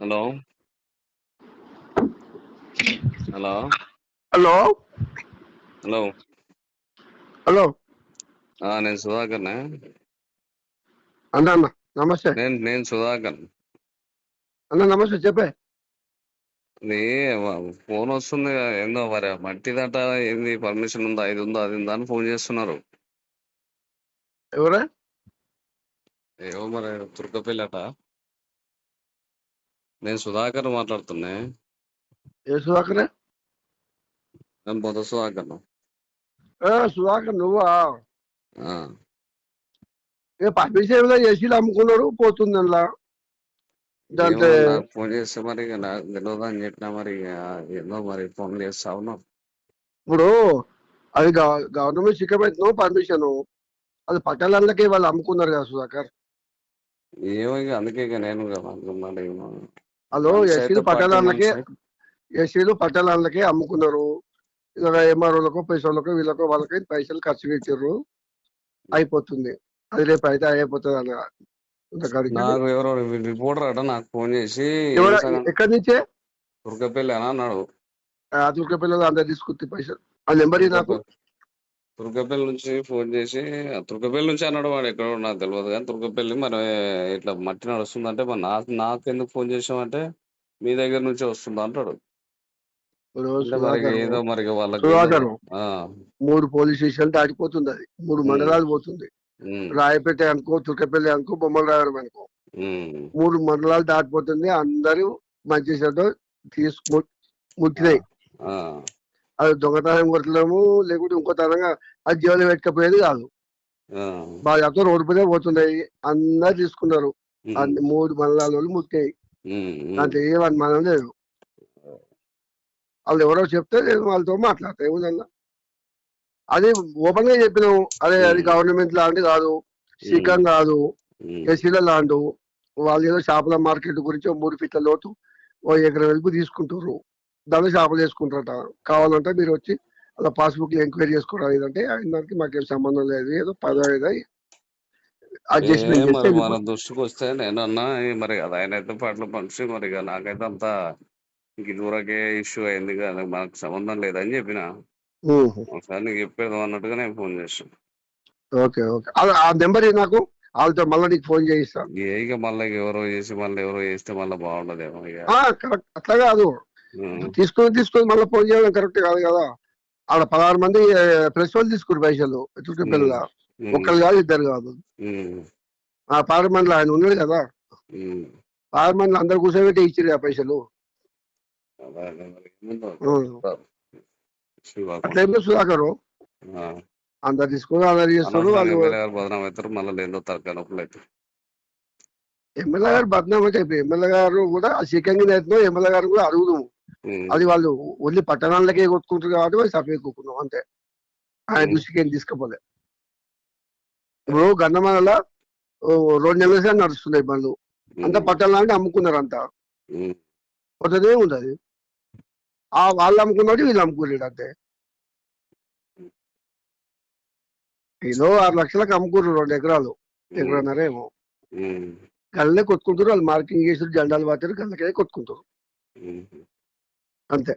Hello hello hello hello hello ఆ, నేను సుధాకర్నే అన్న అన్న నమస్తే. నేను నేను సుధాకర్. అన్న నమస్తే చెప్పే. ఫోన్ వస్తుంది ఏందో మరి మట్టిదట ఏంది పర్మిషన్ ఉందా ఇది ఉందా అది ఉందా అని ఫోన్ చేస్తున్నారు. ఎవరా? ఏవో మరి తుర్కపల్లి అట. నేను సుధాకర్ మాట్లాడుతున్నా. ఏ సుధాకర్ నేను పొద సుధాకర్ ఏ సుధాకర్ నువ్వా? ఏ పర్మిషన్ ఏసీలు అమ్ముకున్నారు పోతుంది అందులో దాంట్లో ఫోన్ చేస్తే మరి తెలియదు అని చెప్పినా మరి ఏందో మరి ఫోన్ చేస్తా ఉన్నావు. ఇప్పుడు అది గవ- గవర్నమెంట్ సిక్కబెట్టిన పర్మిషన్ అది పట్టణాలకే వాళ్ళు అమ్ముకున్నారు కదా సుధాకర్. ఏమో అందుకే నేను అనుకున్నాను అయితే పార్టీ పట్టణాలకే. ఎస్సీలు పట్టణాలకే అమ్ముకున్నారు. ఇలా ఎంఆర్ఓలకు పైసలకు వీళ్ళకు వాళ్ళకి పైసలు ఖర్చు పెట్టారు అయిపోతుంది. అది రేపు అయితే అయిపోతుంది అన్న ఇంతకాడికి. నాకు ఎవరో రిపోర్టర్ అట నాకు ఫోన్ చేసి ఎవర? "ఏం సంగతి? ఎక్కడి నుంచే? తుర్కపల్లి అని అన్నాడు. అతుర్క పిల్లలు అందరు తీసుకుంటే పైసలు. ఆ నెంబర్ నాకు. తుర్కపల్లి నుంచి ఫోన్ చేసి ఆ తుర్కపల్లి నుంచి అన్నాడు వాడు ఎక్కడో నాకు తెలియదు కానీ తుర్కపల్లి మరి ఇట్లా మట్టి నడుస్తుందంటే మరి నాకు నాకు ఎందుకు ఫోన్ చేసామంటే మీ దగ్గర నుంచే వస్తుందా అంటాడు. ఏదో మరి వాళ్ళకి మూడు పోలీస్ స్టేషన్లు దాటిపోతుంది అది. మూడు. మండలాలు పోతుంది. రాయపేట అనుకో తుర్కపల్లి అనుకో బొమ్మల రాయడం అనుకో మూడు మండలాలు దాటిపోతుంది. అందరూ మంచి చెడ్డ తీసుకు ముట్టినాయి. ఆ, అది దొంగతనం కొట్టలేము లేకుంటే ఇంకో తరంగా అది జీవనం పెట్టకపోయేది కాదు. ఎంతో రోడ్డు మీద పోతున్నాయి అందరు తీసుకున్నారు. అన్ని మూడు మండలాల ఉమ్, దాంట్లో ఏ అనుమానం లేదు. వాళ్ళు ఎవరో చెప్తే నేను వాళ్ళతో మాట్లాడతా ఏముందన్నా అది ఓపెన్గా చెప్పినాము అదే అది. గవర్నమెంట్ ల్యాండ్ కాదు. సీకం కాదు. ఎస్సీల ల్యాండ్ వాళ్ళు ఏదో చేపల మార్కెట్ గురించి మూడు ఫీట్ల లోతు ఓ ఎకరం వెలుపు తీసుకుంటారు దానిలో చేపలు వేసుకుంటారట కావాలంటే మీరు వచ్చి అలా పాస్బుక్ ఎంక్వైరీ చేసుకోవడం ఏదంటే దానికి మాకేం సంబంధం లేదు. ఏదో పదవి మరి మన దృష్టికి వస్తే నేను అన్నా ఏ మరి అది ఆయన అయితే పట్ల మనిషి మరి నాకైతే అంత ఇదివరకే ఇష్యూ అయింది కదా మనకు సంబంధం లేదని చెప్పిన. ఒకసారి నీకు చెప్పేది అన్నట్టుగా నేను ఫోన్ చేసాను ఓకే ఓకే. ఆ- నెంబర్ నాకు? వాళ్ళతో మళ్ళీ నీకు ఫోన్ చేయిస్తాను ఏ ఇక మళ్ళీ ఎవరో చేసి మళ్ళీ ఎవరో చేస్తే మళ్ళీ బాగుండదేమో ఇక. కరెక్ట్. అట్లా కాదు. తీసుకొని తీసుకొని మళ్ళీ ఫోన్ చేయడం కరెక్ట్ కాదు కదా. ఆడ పదహారు మంది ప్రెస్ వాళ్ళు తీసుకురు పైసలు చుట్టూ పిల్లల. ఒక్కరు కాదు ఇద్దరు కాదు. ఆ పార్లమెంట్లో ఆయన ఉన్నాడు కదా. ఉమ్. పార్లమెంట్లో అందరు కూర్చోబెట్టి ఇచ్చిరు ఆ పైసలు. అట్లా ఏమో సుధాకర్. అందరు తీసుకొని అందరు చేస్తారు వాళ్ళు ఎమ్మెల్యే గారు బదనాం అవుతారు మళ్ళీ ఎమ్మెల్యే గారు బద్నామా చెప్పి ఎమ్మెల్యే గారు కూడా నేర్చుకో ఎమ్మెల్యే గారు కూడా అడుగుదాము అది వాళ్ళు ఓన్లీ పట్టణాలకే కొట్టుకుంటారు కాబట్టి వాళ్ళు సపరేట్ కొట్టుకున్నాం అంతే. ఆయన. దృష్టికి ఏం తీసుకుపోలే. ఇప్పుడు గన్నమాల రెండు నెలల సేపు నడుస్తున్నాయి బండ్లు. అంత పట్టణాలంటే అమ్ముకున్నారు అంతా కొత్తదే ఉండదు ఆ వాళ్ళు అమ్ముకున్నాడు వీళ్ళు అమ్ముకోలేడు అంతే. ఏదో ఆరు లక్షలకు అమ్ముకున్నారు రెండు ఎకరాలు ఎకరన్నర ఏమో. కొట్టుకుంటారు వాళ్ళు మార్కింగ్ చేసి జెండాలు పట్టారు గల్లకే కొట్టుకుంటారు. అంతే.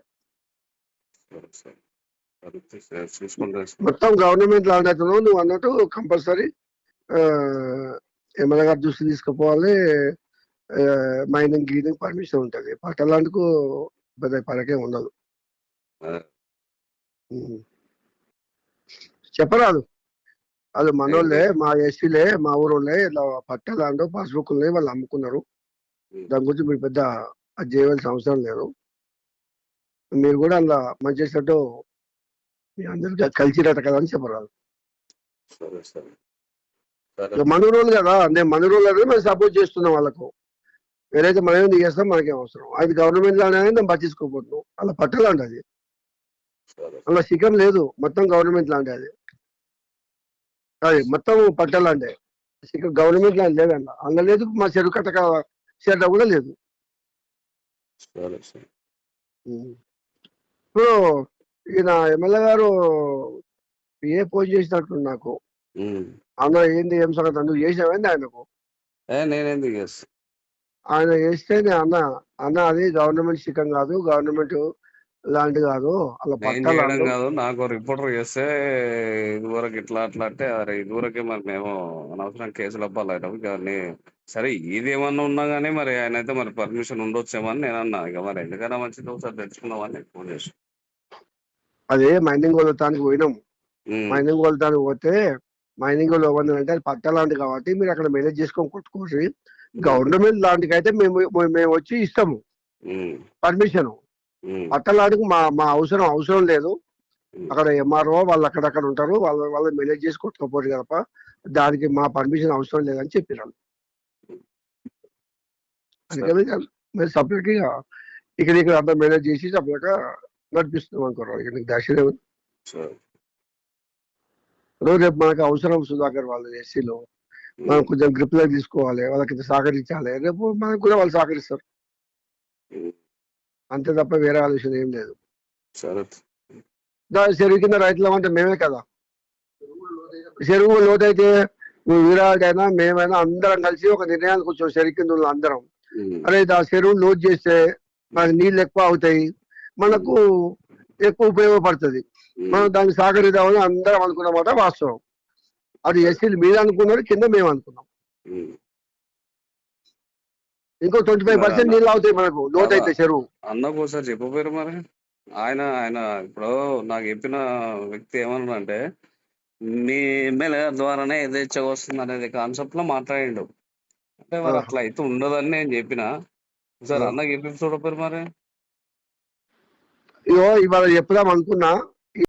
మొత్తం గవర్నమెంట్ ల్యాండ్ అవుతున్నావు నువ్వు అన్నట్టు కంపల్సరీ ఎమ్మెల్యే గారు దృష్టి తీసుకుపోవాలి మైనింగ్ గీనింగ్ పర్మిషన్ ఉంటుంది. పట్టణాలకు పెద్ద పరకే ఉండదు. చెప్పరాదు. వాళ్ళు మనోళ్ళే మా ఎస్సీలే మా ఊరోళ్ళే ఇలా పట్ట ల్యాండ్ పాస్బుక్ ఉన్నాయి వాళ్ళు అమ్ముకున్నారు. దాని గురించి మీరు పెద్ద అది చేయవలసిన అవసరం లేదు. మీరు కూడా అలా మంచి చేసినట్టు మీ అందరికీ కలిసిరట కదా అని చెప్పరాదు. సరే సరే. సరే. ఇక మన రోజులు కదా నేను మన రోజులు అనేది మేము సపోర్ట్ చేస్తున్నాం వాళ్ళకు. ఏదైతే మనం ఏం చేస్తాం మనకేం అవసరం. అది గవర్నమెంట్ లానే మేము పట్టించుకోబోతున్నాం అలా పట్టలాంటి అది. అలా శిఖరం లేదు. మొత్తం గవర్నమెంట్ లాంటి అది. అది మొత్తం పట్టలాంటి. శిఖరం గవర్నమెంట్ లాంటి లేదండి అందులో లేదు మా చెరువు కట్ట చెడ్డ కూడా లేదు. సరే సరే. ఇప్పుడు ఈయన ఎమ్మెల్యే గారు ఏ పోస్ట్ చేసినట్టు నాకు. అన్న ఏంది ఏం సంగతి నువ్వు చేసినావేంది ఆయనకు? చేస్తా? ఆయన నేను అన్న అన్న అది గవర్నమెంట్ శిఖం కాదు గవర్నమెంట్ ల్యాండ్ కాదు అలా కాదు నాకు రిపోర్టర్ చేస్తే ఇదివరకు ఇట్లా అట్లా అంటే అరే ఇదివరకే మరి మేము అనవసరం కేసులు అవ్వాలి కానీ సరే ఇది ఏమన్నా ఉన్నా కానీ మరి ఆయన అయితే మరి పర్మిషన్ ఉండొచ్చేమో అని నేను అన్నా ఇక మరి ఎందుకైనా మంచిది ఒకసారి తెచ్చుకుందామని ఫోన్ చేసి అదే మైనింగ్ వదులుతానికి పోయినాం. ఉమ్, మైనింగ్ వదులుతానికి పోతే మైనింగ్లో అంటే అది పట్టా ల్యాండ్ కాబట్టి మీరు అక్కడ మేనేజ్ చేసుకొని కొట్టుకోండి. గవర్నమెంట్ ల్యాండ్కి అయితే మేము మేము వచ్చి ఇస్తాము. పర్మిషన్. ఉమ్, పట్టలాడికి మా మా అవసరం అవసరం లేదు. అక్కడ ఎంఆర్ఓ వాళ్ళు అక్కడక్కడ ఉంటారు. వాళ్ళ వాళ్ళు మేనేజ్ చేసి కొట్టుకోపోరు తప్ప దానికి మా పర్మిషన్ అవసరం లేదని చెప్పినారు. అందుకని మీరు సపరేట్గా ఇక్కడ ఇక్కడ అంతా మేనేజ్ చేసి సపరేట్గా నడిపిస్తున్నాం అనుకోరు ఇక నీకు దర్శనం. ఇప్పుడు రేపు మనకు అవసరం సుధాకర్ వాళ్ళు ఎస్సీలో మనం కొంచెం గ్రిప్లో తీసుకోవాలి వాళ్ళకి సహకరించాలి. రేపు మనకు కూడా వాళ్ళు సహకరిస్తారు. అంతే తప్ప వేరే ఆలోచన ఏం లేదు. చెరువు కింద రైతులం అంటే మేమే కదా. చెరువు లోతైతే నువ్వు విరాట్ అయినా మేమైనా అందరం కలిసి ఒక నిర్ణయానికి వచ్చాం చెరువు కింద అందరం. అరే ఆ చెరువు లోడ్ చేస్తే మనకి నీళ్ళు ఎక్కువ అవుతాయి. మనకు ఎక్కువ ఉపయోగపడుతుంది. మనం దాన్ని సహకరిద్దామని అందరం అనుకున్నమాట వాస్తవం. అది ఎస్సీలు మీరు అనుకున్నారు కింద మేము అనుకున్నాం. ఇంకో ట్వంటీ ఫైవ్ పర్సెంట్ నీళ్ళు అవుతాయి మనకు లోతు అయితే చెరువు. అన్నకు ఒకసారి చెప్పపోయారు మరి. ఆయన ఆయన ఇప్పుడు నాకు చెప్పిన వ్యక్తి ఏమన్నాడంటే మీ ఎమ్మెల్యే ద్వారానే యథేచ్ఛగా వస్తుంది అనేది కాన్సెప్ట్లో మాట్లాడిండు. అంటే మరి. అట్లా అయితే ఉండదని నేను చెప్పిన. సార్. అన్నకి చెప్పి చూడపోయారు మరి. ఇగో ఇవాళ చెప్పుదాం అనుకున్నా.